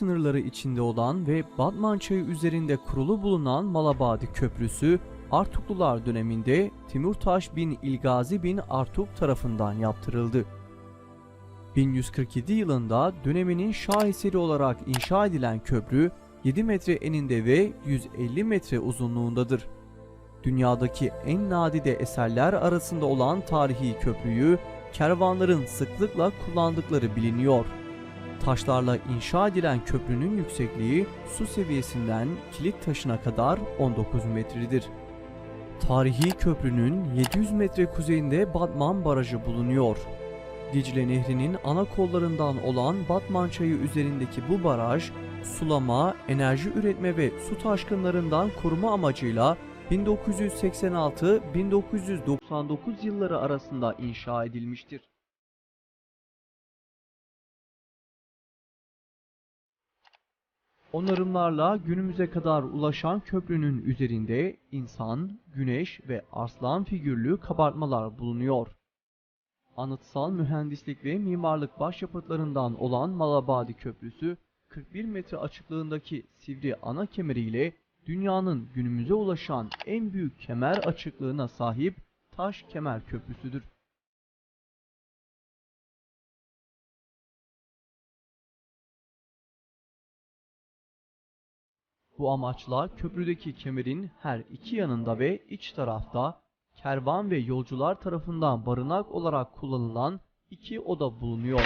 sınırları içinde olan ve Batman Çayı üzerinde kurulu bulunan Malabadi Köprüsü, Artuklular döneminde Timurtaş bin İlgazi bin Artuk tarafından yaptırıldı. 1147 yılında döneminin şaheseri olarak inşa edilen köprü 7 metre eninde ve 150 metre uzunluğundadır. Dünyadaki en nadide eserler arasında olan tarihi köprüyü kervanların sıklıkla kullandıkları biliniyor. Taşlarla inşa edilen köprünün yüksekliği su seviyesinden kilit taşına kadar 19 metredir. Tarihi köprünün 700 metre kuzeyinde Batman Barajı bulunuyor. Dicle Nehri'nin ana kollarından olan Batman Çayı üzerindeki bu baraj, sulama, enerji üretme ve su taşkınlarından koruma amacıyla 1986-1999 yılları arasında inşa edilmiştir. Onarımlarla günümüze kadar ulaşan köprünün üzerinde insan, güneş ve arslan figürlü kabartmalar bulunuyor. Anıtsal mühendislik ve mimarlık başyapıtlarından olan Malabadi Köprüsü, 41 metre açıklığındaki sivri ana kemeriyle dünyanın günümüze ulaşan en büyük kemer açıklığına sahip taş kemer köprüsüdür. Bu amaçla köprüdeki kemerin her iki yanında ve iç tarafta kervan ve yolcular tarafından barınak olarak kullanılan iki oda bulunuyor.